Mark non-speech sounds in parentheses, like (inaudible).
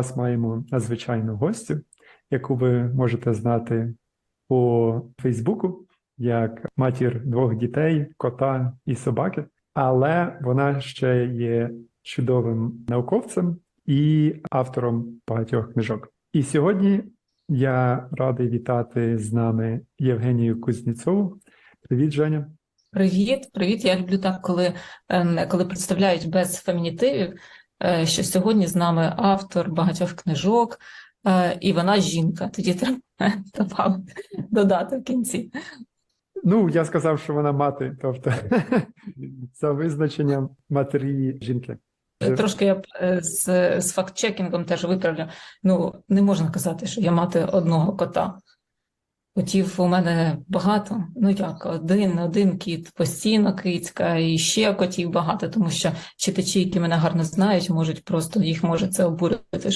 Зараз маємо надзвичайну гостю, яку ви можете знати по Фейсбуку як матір двох дітей, кота і собаки, але вона ще є чудовим науковцем і автором багатьох книжок. І сьогодні я радий вітати з нами Євгенію Кузніцову. Привіт, Женя. Привіт, привіт. Я люблю так, коли, ем, коли представляють без фемінітивів, що сьогодні з нами автор багатьох книжок, е, і вона жінка. Тоді (laughs) треба додати в кінці. Ну, я сказав, що вона мати, тобто (laughs) за визначенням матері жінки. Трошки я е, з, з факт-чекінгом теж виправлю. Ну, не можна казати, що я мати одного кота. Котів у мене багато. Ну як, один, один кіт, постійно кицька, і ще котів багато, тому що читачі, які мене гарно знають, можуть просто їх може це обурити,